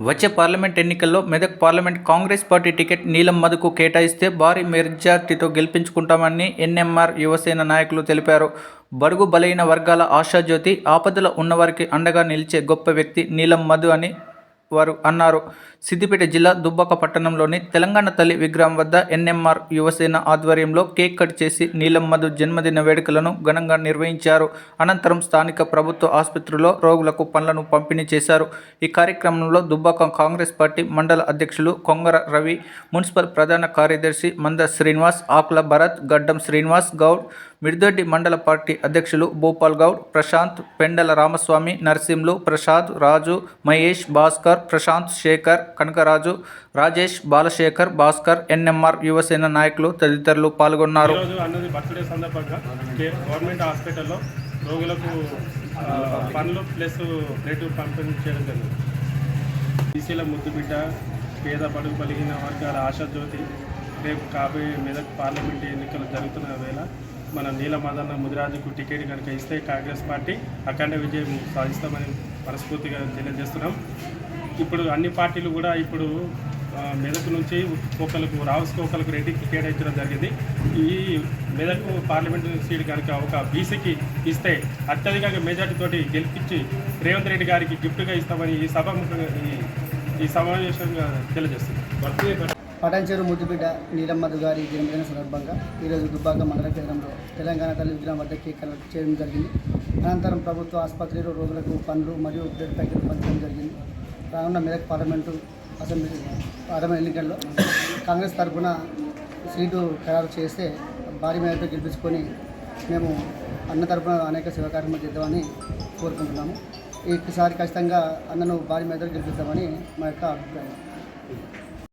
వచ్చే పార్లమెంట్ ఎన్నికల్లో Medak parliament Congress party ticket Neelam మధుకు కేటాయిస్తే భారీ మెజార్టీతో గెలిపించుకుంటామని ఎన్ఎంఆర్ యువసేన నాయకులు తెలిపారు. బడుగు బలైన వర్గాల ఆశాజ్యోతి ఆపదలో ఉన్నవారికి అండగా నిలిచే గొప్ప వ్యక్తి నీలం మధు అని వారు అన్నారు. సిద్దిపేట జిల్లా దుబ్బాక పట్టణంలోని తెలంగాణ తల్లి విగ్రహం వద్ద ఎన్ఎంఆర్ యువసేన ఆధ్వర్యంలో కేక్ కట్ చేసి నీలం మధు జన్మదిన వేడుకలను ఘనంగా నిర్వహించారు. అనంతరం స్థానిక ప్రభుత్వ ఆసుపత్రిలో రోగులకు పనులను పంపిణీ చేశారు. ఈ కార్యక్రమంలో దుబ్బాక కాంగ్రెస్ పార్టీ మండల అధ్యక్షులు కొంగర రవి మున్సిపల్ ప్రధాన కార్యదర్శి మంద శ్రీనివాస్ ఆకుల భరత్ గడ్డం శ్రీనివాస్ గౌడ్ మిర్దొడ్డి మండల పార్టీ అధ్యక్షులు Bhupal Goud Prashanth Pendala Ramaswamy Narasimhulu Prasad Raju Mahesh Bhaskar Prashanth Shekar Kanakaraju Rajesh Balashekar Bhaskar N M R Yuvasena నాయకులు తదితరులు పాల్గొన్నారు. గవర్నమెంట్ హాస్పిటల్లో రోగులకు పండ్లు ప్లస్ బ్లడ్ పంపిణీ చేయడం జరిగింది. బీసీల ముద్దుబిడ్డ పేద పడుగు పలిగిన వర్గాల ఆశాజ్యోతి రేపు కాబోయే మెదక్ పార్లమెంట్ ఎన్నికలు జరుగుతున్న వేళ మన నీలమాదన్న ముదిరాజుకు టికెట్ కనుక ఇస్తే కాంగ్రెస్ పార్టీ అఖండ విజయం సాధిస్తామని మనస్ఫూర్తిగా తెలియజేస్తున్నాం. ఇప్పుడు అన్ని పార్టీలు కూడా ఇప్పుడు మెదక్ నుంచి ఒకరికి రావుస్కి ఒకరికి రెడ్డికి కేటాయించడం జరిగింది. ఈ మెదక్ పార్లమెంట్ సీట్ కనుక ఒక బీసీకి ఇస్తే అత్యధికంగా మెజార్టీతోటి గెలిపించి రేవంత్ రెడ్డి గారికి గిఫ్ట్గా ఇస్తామని ఈ సభ ఈ సమావేశంగా తెలియజేస్తుంది పటాన్చేరు ముద్దుబిడ్డ నీలమ్మధు గారి జన్మదిన సందర్భంగా ఈరోజు దుబ్బాక మండల కేంద్రంలో తెలంగాణ తల్లి విగ్రహం వద్ద కేక్ కలెక్ట్ చేయడం జరిగింది. అనంతరం ప్రభుత్వ ఆసుపత్రిలో రోగులకు పండ్లు మరియు బ్లడ్ ప్యాకెట్లు పంచడం జరిగింది. రానున్న మెదక్ పార్లమెంటు అసెంబ్లీ పార్లమెంట్ ఎన్నికల్లో కాంగ్రెస్ తరఫున సీటు ఖరారు చేస్తే భారీ మేరకు గెలిపించుకొని మేము అన్న తరఫున అనేక సేవా కార్యక్రమాలు చేద్దామని కోరుకుంటున్నాము. ఈసారి ఖచ్చితంగా అన్నను భారీ మేరకు గెలిపిద్దామని మా యొక్క అభిప్రాయం.